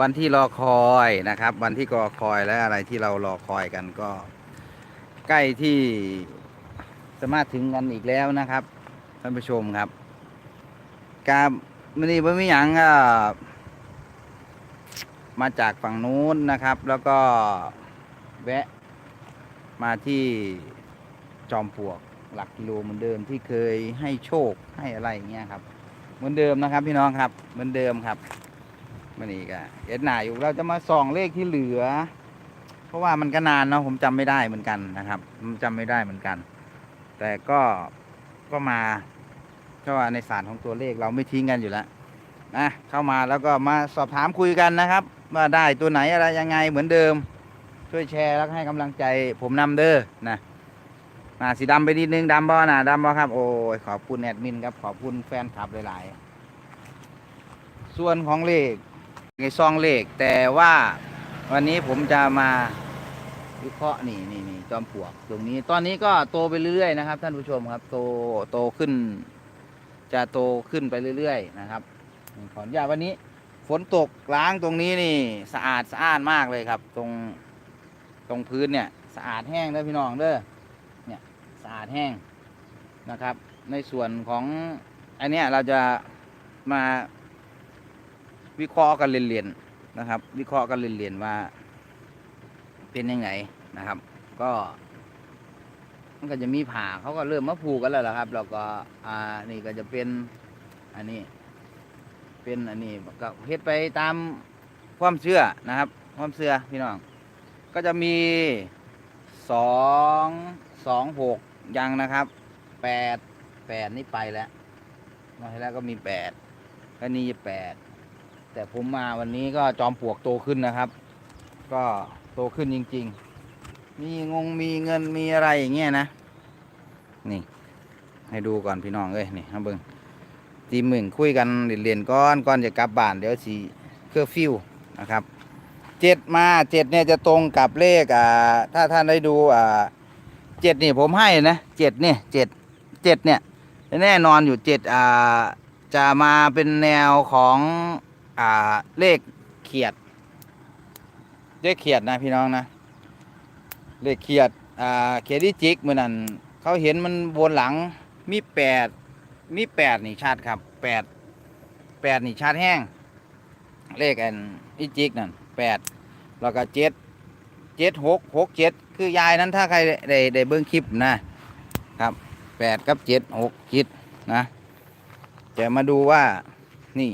วันที่รอคอยนะครับ วันที่รอคอยและอะไรที่เรารอคอยกันก็ ใกล้ที่จะมาถึงกันอีกแล้วนะครับท่านผู้ชมครับการมันนี่ไม่มีอย่างก็มาจากฝั่งนู้นนะครับ แล้วก็แวะมาที่จอมปลวกหลักกิโลเหมือนเดิมที่เคยให้โชคให้อะไรอย่างเงี้ยครับ เหมือนเดิมนะครับพี่น้องครับ เหมือนเดิมครับ มันนี่ก็เอ็ดหนาอยู่เราจะมาส่องเลขที่เหลือ เพราะว่ามันก็นานเนาะผมจำไม่ได้เหมือนกันนะครับผมจำไม่ได้เหมือนกัน แต่ก็ก็มาเพราะว่าในศาสตร์ของตัวเลขเราไม่ทิ้งกันอยู่แล้วนะเข้ามาแล้วก็มาสอบถามคุยกันนะครับ ว่าได้ตัวไหนอะไรยังไงเหมือนเดิม ช่วยแชร์แล้วให้กำลังใจผมนำเด้อนะน่าสีดำไปนิดนึงดำบ่นะดำบ่ครับโอ้ยขอบคุณแอดมินครับขอบคุณแฟนคลับหลาย ๆ ส่วนของเลข ในซองเลขแต่ว่าวันนี้ผมจะมาวิเคราะห์นี่นี่นี่จอมปลวกตรงนี้ตอนนี้ก็โตไปเรื่อยๆนะครับ ท่านผู้ชมครับ โตโตขึ้น จะโตขึ้นไปเรื่อยๆนะครับขออนุญาตวันนี้ ฝนตกล้างตรงนี้นี่สะอาดสะอ้านมากเลยครับ ตรงตรงพื้นเนี่ย สะอาดแห้งเด้อพี่น้องเด้อเนี่ยสะอาดแห้งนะครับ ในส่วนของอันเนี้ยเราจะมา วิเคราะห์กันเรียนๆนะครับ วิเคราะห์กันเรียนๆว่า เป็นยังไงนะครับ ก็มันก็จะมีผ่าเขาก็เริ่มมาผูกกันแล้วล่ะครับ แล้วก็อ่านี่ก็จะเป็นอันนี้ เป็นอันนี้ก็เฮ็ดไปตามความเชื่อนะครับ ความเชื่อพี่น้อง ก็จะมีสองสองหกยังนะครับแปดแปดนี่ไปแล้วมาให้แล้วก็มีแปดก็นี่แปด แต่ผมมาวันนี้ก็จอมปลวกโตขึ้นนะครับ ก็โตขึ้นจริง ๆ มีงงมีเงินมีอะไรอย่างเงี้ยนะ นี่ ให้ดูก่อนพี่น้องเอ้ยนี่ครับเบิ้งตีหมื่นคุยกันเรียนก้อนก่อนจะกลับบ้านเดี๋ยวสีเครื่องฟิวนะครับเจ็ดมาเจ็ดเนี่ยจะตรงกับเลขอ่าถ้าท่านได้ดูอ่าเจ็ดนี่ผมให้นะเจ็ดเนี่ยเจ็ดเจ็ดเนี่ยแน่นอนอยู่เจ็ดอ่าจะมาเป็นแนวของ อ่าเลขเขียด เลขเขียดนะพี่น้องนะ เลขเขียดอ่าเขียดที่จิกเมื่อนั้นเขาเห็นมันวนหลังมีแปดมีแปดนี่ชัดครับแปดแปดนี่ชัดแห้ง เลขอันอีจิกนั่นแปดแล้วก็เจ็ดเจ็ดหกหกเจ็ดคือยายนั้นถ้าใครได้ได้เบิ้งคลิปนะครับแปดกับเจ็ดหกเจ็ดนะจะมาดูว่านี่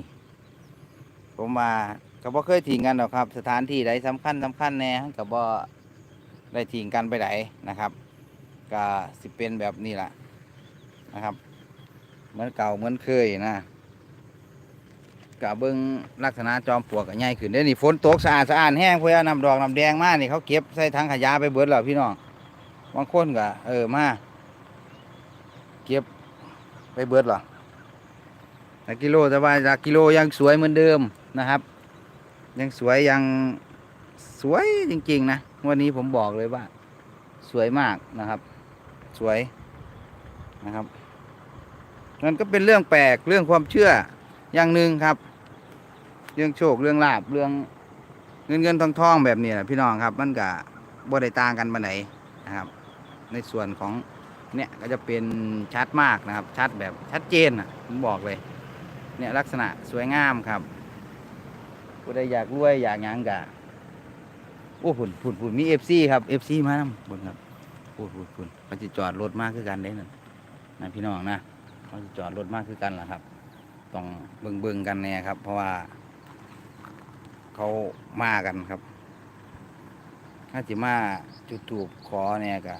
ผมมาก็บ่เคยทิ้งกันหรอกครับ สถานที่ใดสำคัญสำคัญแน่ก็บ่ได้ทิ้งกันไปไหนนะครับก็สิเป็นแบบนี้แหละนะครับ เหมือนเก่าเหมือนเคยนะกะเบิ้งลักษณะจอมปลวกก็ใหญ่ขึ้นเด้นี่ฝนตกสะอาดสะอาดแห้งเพื่อน้ำดอกนำแดงมานี่เขาเก็บใส่ถังขยะไปเบิดแล้วพี่น้องบางคนก็เออมาเก็บไปเบิดหรอ หลักกิโลแต่ว่าหลักกิโลยังสวยเหมือนเดิมนะครับ ยังสวยยังสวยจริง ๆ นะวันนี้ผมบอกเลยว่า สวยมากนะครับ สวยนะครับมันก็เป็นเรื่องแปลกเรื่องความเชื่ออย่างหนึ่งครับ เรื่องโชคเรื่องลาบเรื่องเงินเงินทองทองแบบนี้นะพี่น้องครับมันก็บ่ได้ต่างกันมาไหนนะครับ ในส่วนของเนี่ยก็จะเป็นชัดมากนะครับ ชัดแบบชัดเจนนะผมบอกเลย เนี่ยลักษณะสวยงามครับผู้ใดอยากรวยอยากหยังกะโอ้ผุนผุนผุนมีเอฟซีครับเอฟซีมานํบนครับพูดพูดพูดเขาจะจอดรถมากคือกันเด้นั่นนะพี่น้องนะเขาจะจอดรถมากคือกันล่ะครับต้องเบิ่งเบิ่งกันแน่ครับ เพราะว่า เขามากันครับ ถ้าจิมาจุดถูกขอเนี่ยก็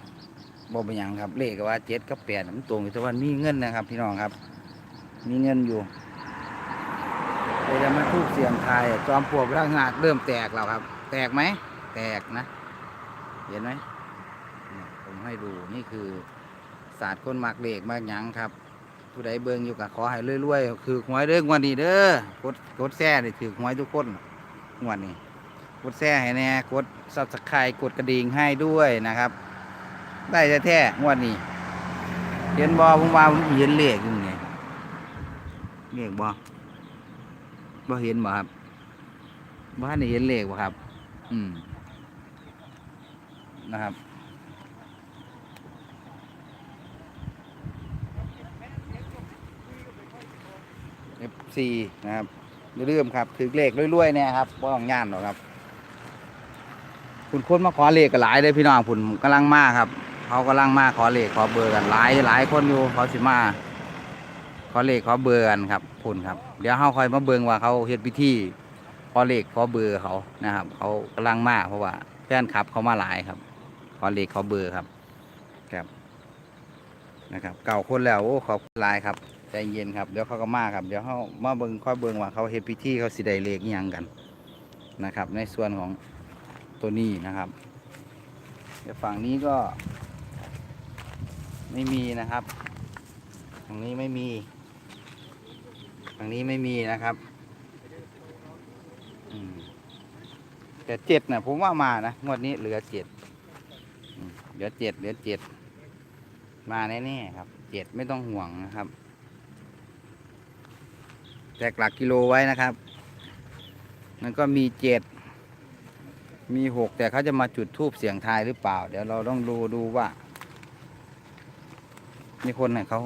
บ่เป็นยังครับเลขก็ว่าเจ็ดกับแปดมันตรงอยู่แต่ว่ามีเงินนะครับ พี่น้องครับ มีเงินอยู่ เลยมาทูบเสียงไทยจอมปลวกร่างงาดเริ่มแตกแล้วครับ แตกไหม แตกนะ เห็นไหมผมให้ดูนี่คือศาสตร์คนหมากเลขมากหยังครับ ผู้ใดเบิงอยู่กับขอให้รวยๆคือหวยเด้องวันนี้เด้อกดกดแซ่นี่ถือหวยทุกคนงวันนี้ กดแซ่ให้แน่กดซับสไครต์กดกระดิ่งให้ด้วยนะครับ ได้แท้ๆงวดนี้เห็นบอผมว่าผมเห็นเลขอยู่ไงเลขบอ บ่เห็นบ่ครับบ้านนี่เห็นเลขบ่ครับ อืม นะครับ F4 นะครับอย่าลืมครับ ถือเลขรวยๆเนี่ยครับว่าของงานหรอกครับ คุณคนมาขอเลขกันหลายเลยพี่น้องผมกำลังมาครับ เขากำลังมาขอเลขขอเบอร์กันหลายหลายคนอยู่เขาสิมา ขอเลขขอเบอร์กันครับพุ่นครับ เดี๋ยวเขาคอยมาเบิ่งว่าเขาเฮ็ดพิธีขอเลขขอเบอร์เขานะครับ เขากำลังมากเพราะว่าแฟนคลับเขามาหลายครับ ขอเลขขอเบอร์ครับครับนะครับเก่าคนแล้วโอ้ขอบคุณหลายครับใจเย็นครับเดี๋ยวเขาก็มาครับเดี๋ยวเขามาเบิงค่อยเบิงว่าเขาเฮ็ดพิธีเขาสิได้เลขยังกันนะครับ ในส่วนของตัวนี้นะครับเดี๋ยวฝั่งนี้ก็ ไม่มีนะครับฝั่งนี้ไม่มี ฝั่งนี้ไม่มีนะครับแต่เจ็ดนะผมว่ามานะงวดนี้เหลือเจ็ดเหลือเจ็ดเหลือเจ็ดมาแน่ๆครับเจ็ดไม่ต้องห่วงนะครับแจกหลักกิโลไว้นะครับมันก็มีเจ็ดมีหกแต่เขาจะมาจุดทูบเสียงทายหรือเปล่า เดี๋ยวเราต้องดูดูว่า มีคนเนี่ยเขา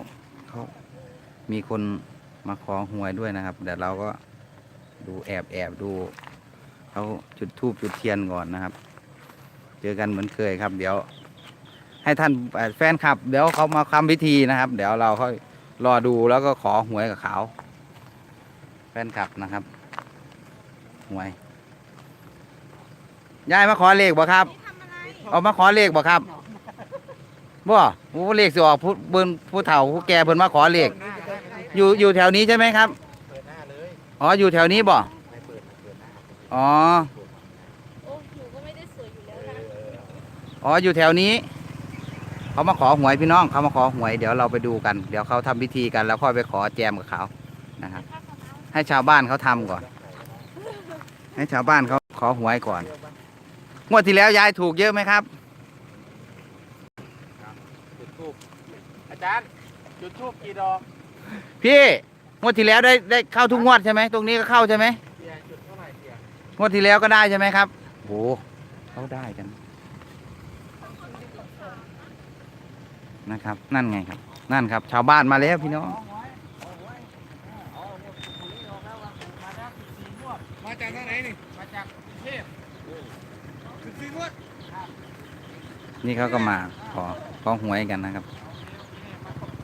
เขามีคน มาขอหวยด้วยนะครับเดี๋ยวเราก็ดูแอบแอบดูเขาจุดทูบจุดเทียนก่อนนะครับ เจอกันเหมือนเคยครับ เดี๋ยว ให้ท่านแฟนคลับ เดี๋ยวเขามาทำพิธีนะครับ เดี๋ยวเราค่อยรอดูแล้วก็ขอหวยกับเขาแฟนคลับนะครับหวยยายมาขอเลขบ่ครับเอามาขอเลขบ่ครับบ่ผู้เลขสิออกผู้เบิ่นผู้เฒ่าผู้แก่เพิ่นมาขอเลข อยู่อยู่แถวนี้ใช่ไหมครับอ๋อ อยู่แถวนี้บ่อ๋อ โอ้หนูก็ไม่ได้สวยอยู่แล้วนะอ๋อ อยู่แถวนี้ เขามาขอหวยพี่น้อง เขามาขอหวย เดี๋ยวเราไปดูกัน เดี๋ยวเขาทำพิธีกันแล้วค่อยไปขอแจมกับเขา นะครับถ้าเขาเอาให้ชาวบ้านเขาทำก่อน ให้ชาวบ้านเขาขอหวยก่อน งวดที่แล้วยายถูกเยอะไหมครับ จุดทูบอาจารย์ จุดทูบกี่ดอก พี่งวดที่แล้วได้ได้เข้าทุกงวดใช่ไหมตรงนี้ก็เข้าใช่ไหมเสียจุดเท่าไหร่เสียงวดที่แล้วก็ได้ใช่ไหมครับโหเขาได้กันนะครับ นั่นไงครับ นั่นครับ ชาวบ้านมาแล้วพี่น้องมาจากทางไหนนี่มาจากกรุงเทพจุดสี่งวดนี่เขาก็มาขอขอหวยกันนะครับ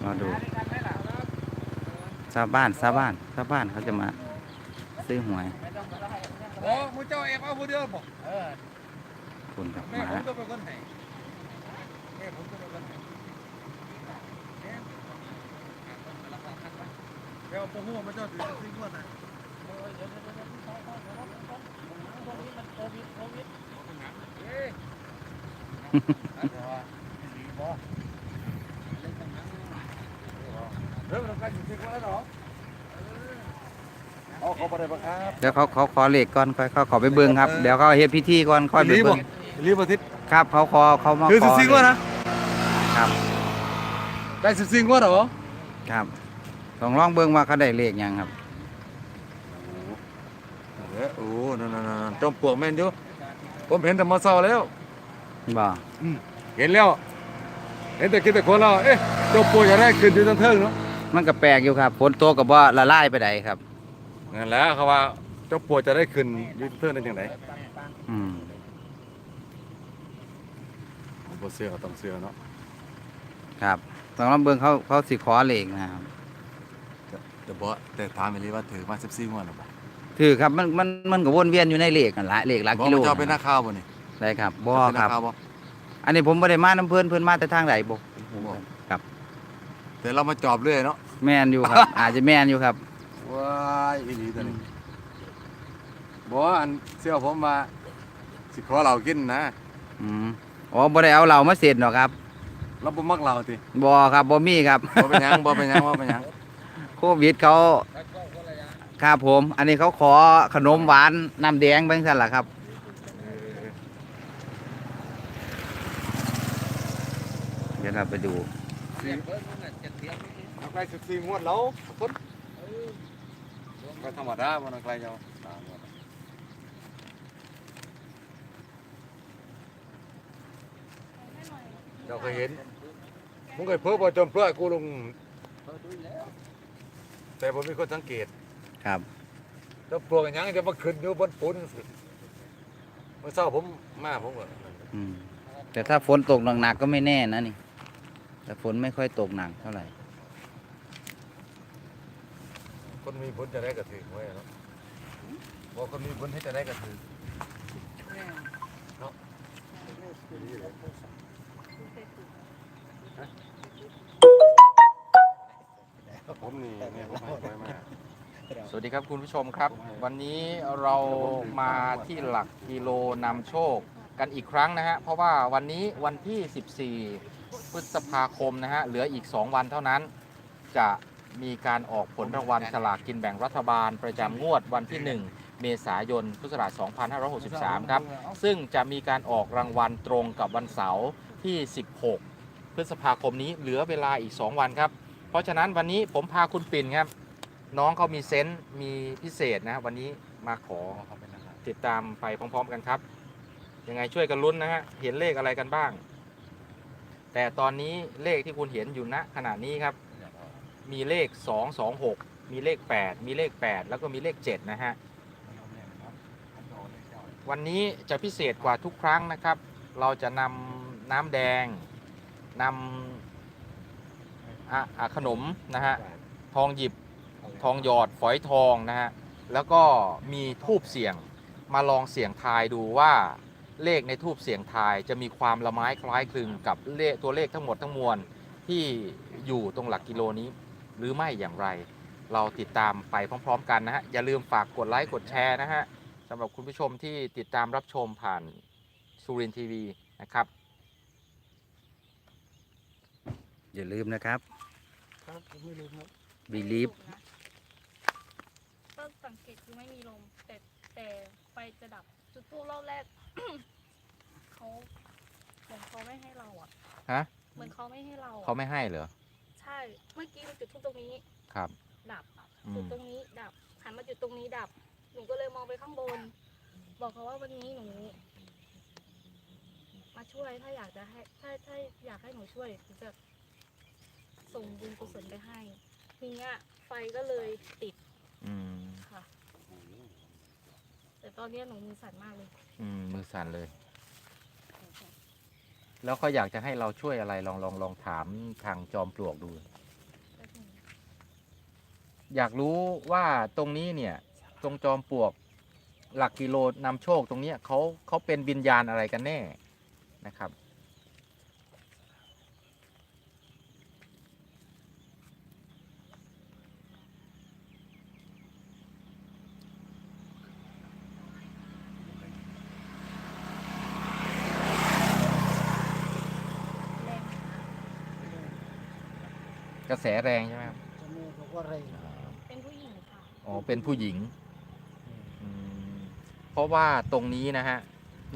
รอดู ชาวบ้านชาวบ้านชาวบ้านเขาจะมาซื้อหวยโอ้มูเจ้าเอฟเอาผู้เดียวบอกเออคุณครับแม่มาผมจะเป็นคนไหนแม่ผมจะเป็นคนไหนเดี๋ยวผมหัวมาเจ้าถือจุดสี่งวดนะ เฮ้ยเริ่มทำการจุดสี่งวดแล้วเหรอเอาเขาไปได้ปะครับเดี๋ยวเขาเขาขอเลขก่อนค่อยเขาขอไปเบิ้งครับเดี๋ยวเขาเฮ็ดพิธีก่อนค่อยไปรีบเบิ้งรีบอาทิตย์ครับเขาขอเขามาคือขสิอบสี่งวดนะครับ ได้สิบสี่งวดเหรอครับต้องลองเบิ้งว่าเขาได้เลขยังครับเอ้ยโอ้นั่นนั่นนั่นจอมปลวกแม่นอยู่ผมเห็นแต่มาเศร้าแล้วบ่เห็นแล้วเห็นแต่คิดแต่คนเราเอ๊ะจอมปลวกจะได้ขึ้นอยู่ตั้งเทิงเนาะ มันก็แปลกอยู่ครับฝนตกกับว่าละลายไปไหนครับนั่นแหละเขาว่าจอมปลวกจะได้ขึ้นอยู่ตั้งเทิงได้ยังไงอืมบ่เสื้อต้องเสื้อเนาะครับต้องลองเบิ้งเขาเขาสิขอเลขนะครับแต่บ่แต่ถามอีหลีว่าถือมา14งวดหรือบ่ถือครับมันมันมันก็วนเวียนอยู่ในเลขนั่นละเลขหลักบ่กิโลมันจะเอาเป็นหน้าข้าวบ่นี่ได้ครับบ่เป็นหคน้ารับข้าวบ่อันนี้ผมบ่ได้มาน้ำเพิ่นเพิ่นมาแต่ทางไหนบ่ครับ แต่เรามาจอบเรื่อยเนาะแม่นอยู่ครับ อาจจะแม่นอยู่ครับว้ายอีหลีตัวนี้บ่อันเสื้อผมมาสิขอเรากินนะอืมอ๋อบ่ได้เอาเหล้ามาเสร็จหรอกครับเราบ่มักเราติบ่ครับบ่มีครับบ่เป็นหยังบ่เป็นหยังบ่เป็นหยังโควิดเขาครับผม อันนี้เขาขอขนมหวานน้ำแดงเบิ่งซั่นล่ะครับเดี๋ยวเราไปดูนัก ไกลสิบสี่งวดแล้วคนก็ธรรมดาบ่นักไกลเจ้าเราเคยเห็นมึงเคยเพ้อบ่จนเพื่อกูลงแต่ผมมีคนสังเกตครับแล้วปลวกยังจะมาขึ้นอยู่บนปุ้นเมื่อเช้าผมมาผมก็แต่ถ้าฝนตกหนักๆก็ไม่แน่นะนี่ แต่ฝนไม่ค่อยตกหนักเท่าไหร่ คนมีบุญจะได้กระถือไว้เนาะบอกคนมีบุญให้จะได้กระถือเนาะผมนี่เนี่ยผมให้ไว้มาสวัสดีครับคุณผู้ชมครับ วันนี้เรามาที่หลักกิโลนำโชคกันอีกครั้งนะฮะเพราะว่าวันนี้วันที่ 14 พฤษภาคมนะฮะเหลืออีก 2 วันเท่านั้นจะ มีการออกผลรางวัลสลากกินแบ่งรัฐบาล ประจำงวดวันที่ 1 เมษายน พุทธศักราช 2563 ครับ ซึ่งจะมีการออกรางวัลตรงกับวันเสาร์ที่ 16 พฤษภาคมนี้เหลือเวลาอีก 2 วันครับ เพราะฉะนั้นวันนี้ผมพาคุณปิ่นครับ น้องเขามีเซนต์มีพิเศษนะวันนี้มาขอติดตามไปพร้อม ๆ กันครับ ยังไงช่วยกันลุ้นนะฮะเห็นเลขอะไรกันบ้าง แต่ตอนนี้เลขที่คุณเห็นอยู่ณขณะนี้ครับ มีเลข 2 2 6 มีเลข 8 มีเลข 8 แล้วก็มีเลข 7 นะฮะ วันนี้จะพิเศษกว่าทุกครั้งนะครับ เราจะนำน้ำแดงนำขนมนะฮะ ทองหยิบ ทองหยอด ฝอยทองนะฮะ แล้วก็มีทูบเสียง มาลองเสียงทายดูว่าเลขในทูบเสียงทายจะมีความละไม้คล้ายคลึงกับเลขตัวเลขทั้งหมดทั้งมวลที่อยู่ตรงหลักกิโลนี้ หรือไม่อย่างไร เราติดตามไปพร้อม ๆ กันนะฮะ อย่าลืมฝากกดไลค์กดแชร์นะฮะสำหรับคุณผู้ชมที่ติดตามรับชมผ่านสุรินทีวีนะครับ อย่าลืมนะครับ ครับผมไม่รู้ครับ believe ก็สังเกตคือไม่มีลม แต่แต่ไฟจะดับ จุดตู้รอบแรก เขาเหมือนเขาไม่ให้เราอะฮะ เหมือนเขาไม่ให้เราอะเขาไม่ให้เหรอ ใช่ เมื่อกี้มันจุดทูบตรงนี้ ครับ ดับอืจุดมตรงนี้ดับหันมาจุดตรงนี้ดับ หนูก็เลยมองไปข้างบน บอกเขาว่าวันนี้หนู มาช่วยถ้าอยากจะให้ถ้าถ้าอยากให้หนูช่วยหนูจะส่งบุญกุศลไปให้ทีเนี้ยไฟก็เลยติดอืมค่ะ แต่ตอนเนี้ยหนูมือสั่นมากเลย อืมมือสั่นเลย แล้วเขาอยากจะให้เราช่วยอะไรลองลองลองถามทางจอมปลวกดู อยากรู้ว่าตรงนี้เนี่ย ตรงจอมปลวก หลักกิโลนำโชคตรงเนี้ยเขาเขาเป็นวิญญาณอะไรกันแน่นะครับ กระแสแรงใช่ไหมครับจะมีบอกว่าอะไรเป็นผู้หญิงค่ะอ๋อเป็นผู้หญิงอืมเพราะว่าตรงนี้นะฮะ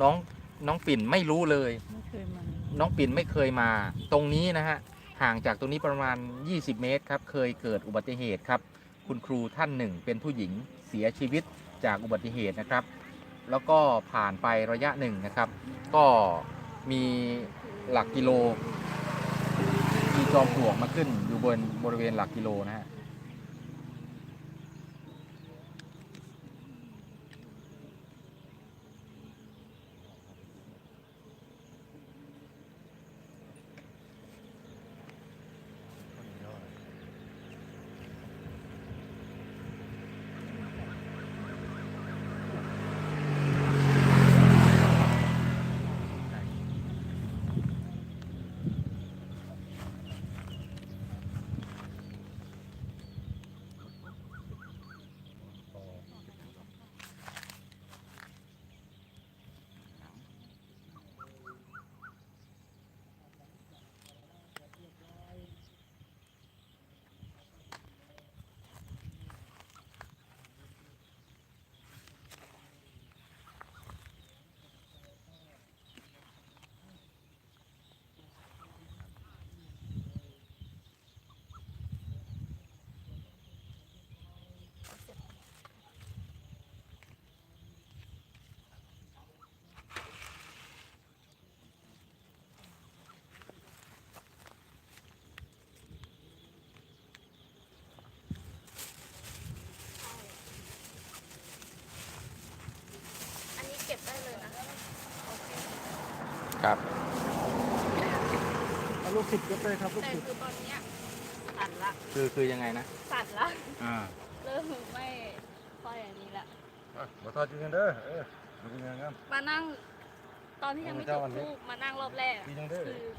น้องน้องปิ่นไม่รู้เลย ไม่เคยมาน้องปิ่นไม่เคยมา ตรงนี้นะฮะห่างจากตรงนี้ประมาณ 20 เมตรครับ เคยเกิดอุบัติเหตุครับ คุณครูท่านหนึ่งเป็นผู้หญิงเสียชีวิตจากอุบัติเหตุนะครับ แล้วก็ผ่านไประยะหนึ่งนะครับ ก็มีหลักกิโลมี จอมปลวกมาขึ้นอยู่บนบริเวณหลักกิโลนะฮะ เอาลูกศิษย์ยกเลยครับลูกแต่ศิษย์คือตอนเนี้ยสั่นละคือคือยังไงนะสั่นละอ่าเริ่มไม่ค่อยอันนี้ละอะมาทอดจริงกันเด้อเออดูเป็นยังไงครับมานั่ง ตอนที่ยังไม่จุดเอาวันนี้ธูปมานั่งรอบแรกอะดีจังเด้อคือ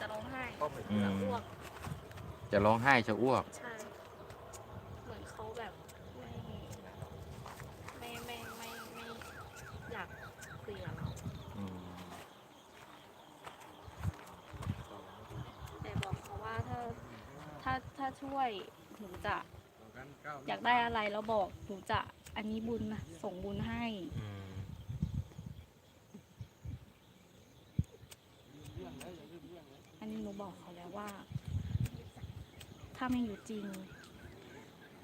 จะร้องไห้อืจะมอ้วก จะร้องไห้จะอ้วกใช่ เหมือนเขาแบบไม่ไม่ไม่ไม่ไม่อยากคุยกับเรา อืม แต่บอกเขาว่าถ้าถ้าถ้า ช่วยหนูจะอยากได้อะไรแล้วบอกหนูจะอันนี้บุญนะส่งบุญให้ อืมอันนี้หนูบอกเขาแล้วว่า ถ้าไม่อยู่จริง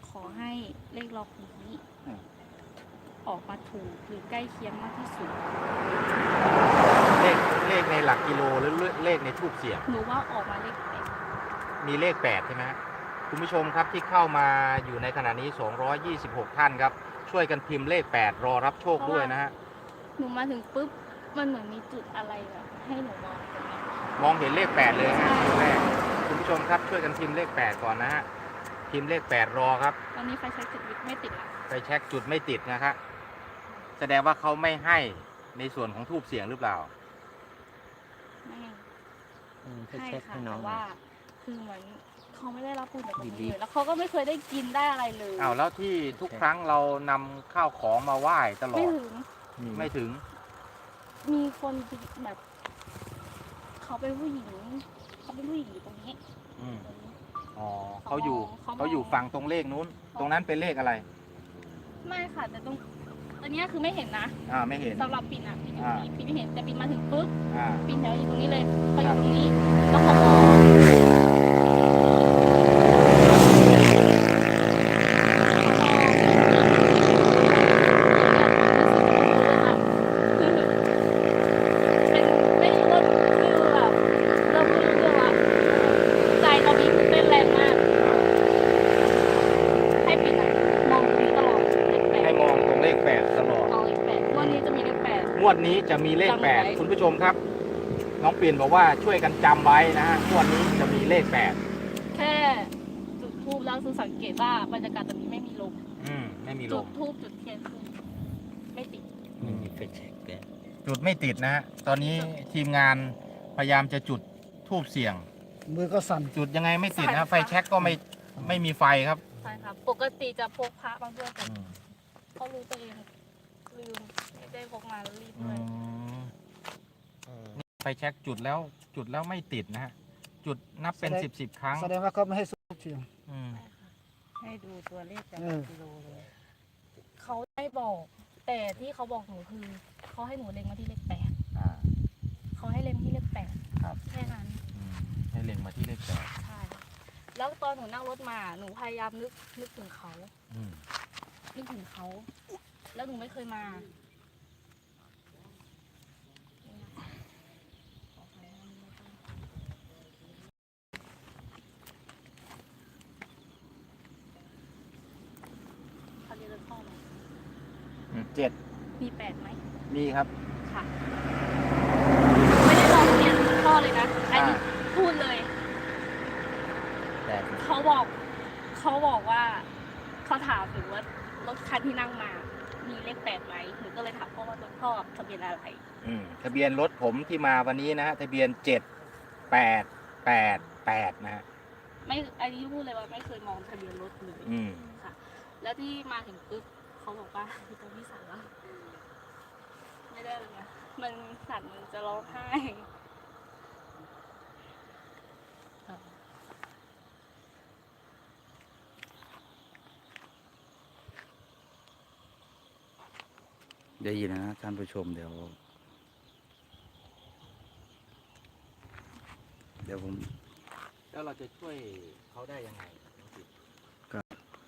ขอให้เลขล็อกนี้ออกมาถูกหรือใกล้เคียงมากที่สุด เลขเลขในหลักกิโลหรือเลขในทูบเสียง หนูว่าออกมาเลขแปดมีเลข8ใช่ไหมฮะ คุณผู้ชมครับที่เข้ามาอยู่ในขณะนี้ 226 ท่านครับ ช่วยกันพิมพ์เลข 8 รอรับโชคด้วยนะฮะ หนูมาถึงปุ๊บ มันเหมือนมีจุดอะไรแบบให้หนูมองตรงนี้มองเห็นเลข 8 เลยฮะตัวแรกคุณผู้ชมครับช่วยกันพิมพ์เลข 8 ก่อนนะฮะ พิมพ์เลข 8 รอครับ ตอนนี้ไฟใช้จุดไม่ติดละไปเช็คจุดไม่ติดนะครับแสดงว่าเขาไม่ให้ในส่วนของทูบเสียงหรือเปล่า ไม่อืมให้เช็คค่ะให้น้อแต่งว่าคือเหมือน เขาไม่ได้รับบุญจากตรงดีนี้ๆเลยแล้วเขาก็ไม่เคยได้กินได้อะไรเลยอ้าวแล้วที่ทุกครั้งเรานำข้าวของมาไหว้ตลอไม่ด ถึงไม่ถึง มีคนแบบ เขาเป็นผู้หญิง เขาเป็นผู้หญิงอยู่ตรงนี้อืมตรงนี้ อ๋อเขาอยู่เขามอง เขาอยู่ฝั่งตรงเลขนู้น ตรงนั้นเป็นเลขอะไร ไม่ค่ะ แต่ตรงอันเนี้ยคือไม่เห็นนะอ่าไม่เห็น สำหรับปิ่นอะปิ่นอยู่อ่าตรงนี้ปิ่นไม่เห็นแต่ปิ่นมาถึงปุ๊บอ่า ปิ่นแถวอยู่ตรงนี้เลยเขาอยู่ตรงนี้แล้วเขามองเป็นไม่รู้ว่าคือแบบเริ่มไม่รู้เรื่องละใจตอนนี้คือเต้นแรงมาก ให้ปิ่นอะมองตรงนี้ตลอดเลขแป ให้ ด มองตรงเลขแปดตลอด เอาเลขแปดวันนี้จะมีเลขแปด ง วดนี้จะมีเลขจำไว้แปดคุณผู้ชมครับ น้องเปลี่ยนบอกว่าช่วยกันจำไว้นะฮะงวดนี้จะมีเลขแปดแค่จุดทูบแล้วคือสังเกตว่าบรรยากาศตอนนี้ไม่มีลมอืมไม่มีลจุดมทูบจุดเทียนคือไม่ติด ไม่มีไฟแช็กแกจุดไม่ติดนะฮะตอนนี้ทีมงานพยายามจะจุดทูบเสียง มือก็สั่น จุดยังไงไม่ติดนะไฟแช็กก็ไม่ไม่มีไฟครับ ใช่ครับ ปกติจะพกพระมาด้วยแต่เขารู้ตัวเองลืม ไม่ได้พกมาแล้วรีบอืด้วยมไฟแช็กจุดแล้วจุดแล้วไม่ติดนะฮะ จุดนับเป็นสิบสิบครั้งแสดงว่าเขาไม่ให้สูบเสียงอืมให้ดูตัวเลขจากเออกิโลเลยเขาได้บอก แต่ที่เขาบอกหนูคือเขาให้หนูเล็งมาที่เลขแปดอ่าเขาให้เล็งที่เลขแปดครับแค่นั้นอืมให้เล็งมาที่เลขแปดใช่แล้วตอนหนูนั่งรถมาหนูพยายามนึกนึกถึงเขาอืมนึกถึงเขา แล้วหนูไม่เคยมา เขาเรียกพ่อไหมเจ็ดมีแปดไหมมีครับ ค่ะ ไม่ได้ลองเปลี่ยนพ่อเลยนะ อันนี้อ่าพูดเลยแปดเขาบอก เขาบอกว่า เขาถามหนูว่ารถคันที่นั่งมา มีเลขแปดไหมหนูก็เลยถามพ่อว่ารถพ่อทะเบียนอะไร อืมทะเบียนรถผมที่มาวันนี้นะฮะทะเบียนเจ็ดแปดแปดแปดนะฮะไม่ อันนี้พูดเลยว่าไม่เคยมองทะเบียนรถเลย อืมค่ะ แล้วที่มาถึงปุ๊บเขาบอกว่าตอนพี่สั่นแล้วไม่ได้เลยนะมันสั่นมันจะร้องไห้ค่ะได้ยินนะท่านผู้ชมเดี๋ยว เดี๋ยวผมแล้วเราจะช่วยเขาได้ยังไง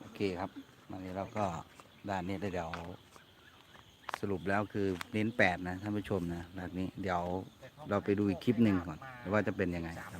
โอเคครับ วันนี้เราก็ด้านนี้เดี๋ยว สรุปแล้วคือเน้นแปดนะท่านผู้ชมนะหลักนี้เดี๋ยวเราไปดูอีกคลิปหนึ่งก่อนว่าจะเป็นยังไงครับ